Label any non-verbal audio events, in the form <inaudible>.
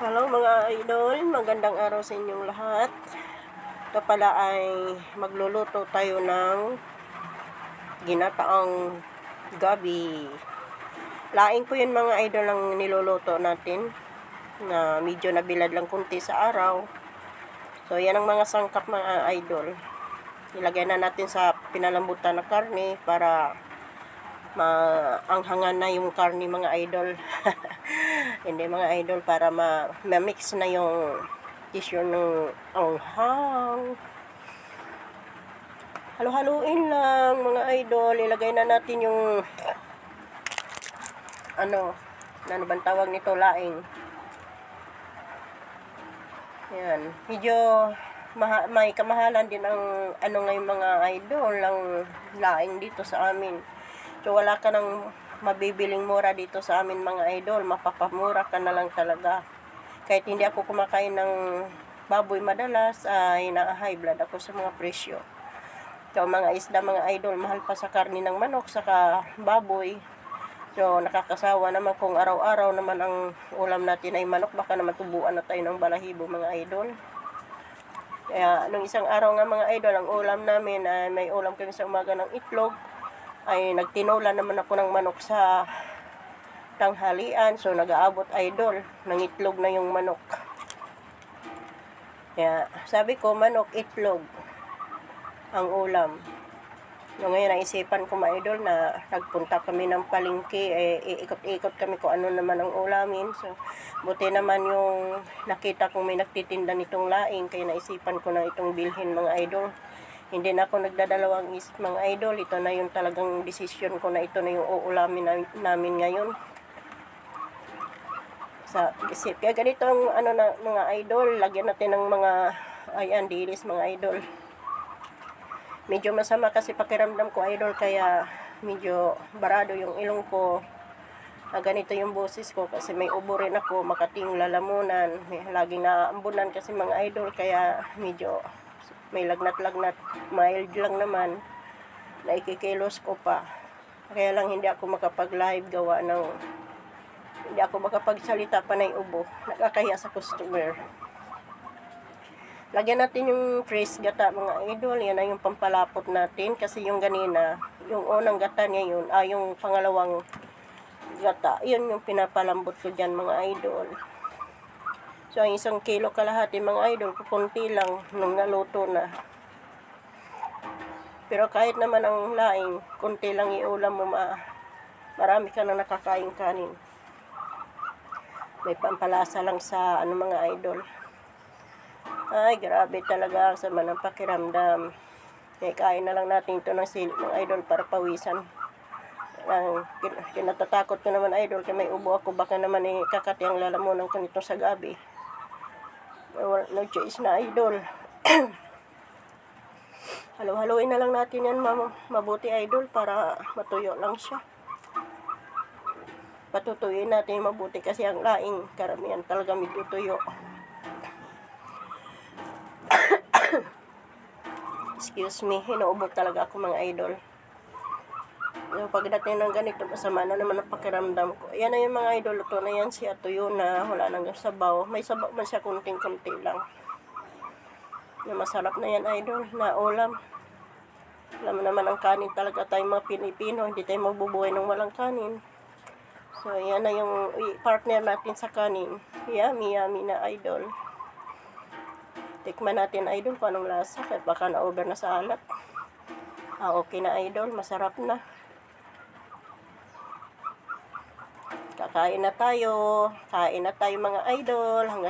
Hello mga idol, magandang araw sa inyong lahat. Ito pala ay magluluto tayo ng ginataang gabi. Laing ko yun mga idol ang niluluto natin na medyo nabilad lang kunti sa araw. So yan ang mga sangkap mga idol. Ilagay na natin sa pinalambutan na karne para maanghangan na yung karne mga idol. <laughs> Hindi mga idol para ma ma-mix na yung tissue ng anghang. Halo-haluin lang mga idol. Ilagay na natin yung ano, ano bang tawag nito laing. Yan. Medyo maha, may kamahalan din ang ano ngayon mga idol ang laing dito sa amin. So wala ka nang mabibiling mura dito sa amin mga idol. Mapapamura ka na lang talaga. Kahit hindi ako kumakain ng baboy madalas ay na-high blood ako sa mga presyo. So mga isda mga idol, mahal pa sa karni ng manok saka baboy. So nakakasawa naman kung araw-araw naman ang ulam natin ay manok, baka naman tubuan na tayo ng balahibo mga idol. Kaya nung isang araw nga mga idol, ang ulam namin ay may ulam kami sa umaga ng itlog. Ay nagtinola naman ako ng manok sa tanghalian. So nag-aabot idol, ng itlog na yung manok. Kaya sabi ko manok, itlog ang ulam. So, ngayon naisipan ko mga idol na nagpunta kami ng palengke, eh, iikot-ikot kami kung ano naman ang ulamin. So, buti naman yung nakita kong may nagtitinda nitong laing, kaya naisipan ko na itong bilhin mga idol. Hindi na ako nagdadalawang isip mga idol, ito na yung talagang desisyon ko na ito na yung uulamin na- namin ngayon. Sa isip. Kaya ganito ang ano na, mga idol, lagyan natin ng mga, ayan, dilis mga idol. Medyo masama kasi pakiramdam ko idol kaya medyo barado yung ilong ko. Ah, ganito yung boses ko kasi may ubo rin ako makating lalamunan. May laging naambunan kasi mga idol kaya medyo may lagnat-lagnat mild lang naman na ikikilos ko pa kaya lang hindi ako makapag live gawa ng hindi ako makapagsalita pa na ubo nakakahiya sa customer Lagyan natin yung fresh gata mga idol. Yan na yung pampalapot natin. Kasi yung ganina, yung unang gata niya yun, ah, yung pangalawang gata, yun yung pinapalambot ko dyan mga idol. So, ang isang kilo kalahati mga idol, kukunti lang nung naluto na. Pero kahit naman ang laing, kunti lang iulam mo, ma marami ka na nakakain kanin. May pampalasa lang sa ano mga idol. Ay, grabe talaga ang sama ng pakiramdam. Kaya kain na lang natin ito ng sili ng idol para pawisan. Ang kin- kinatatakot ko naman idol kaya may ubo ako baka naman eh kakati ang lalamunan ko nito sa gabi. No choice na idol. <clears throat> Halo-haloin na lang natin yan mabuti idol para matuyo lang siya. Patutuyin natin mabuti kasi ang laing karamihan talaga medyo tuyo. <coughs> Excuse me, hinuubog talaga ako mga idol. Yung pagdating ng ganito, masama na naman ang pakiramdam ko. Yan na yung mga idol, ito na yan siya, tuyo na, wala nang sabaw. May sabaw man siya kunting-kunti lang. Na masarap na yan idol, na ulam. Alam mo naman ang kanin talaga tayo mga Pilipino, hindi tayo mabubuhay ng walang kanin. So, yan na yung partner natin sa kanin. Yummy, yummy na idol. Tikman natin idol kung anong lasa. Kahit baka na-over na sa alat. Ah, okay na idol. Masarap na. Kakain na tayo. Kain na tayo mga idol. Hanggang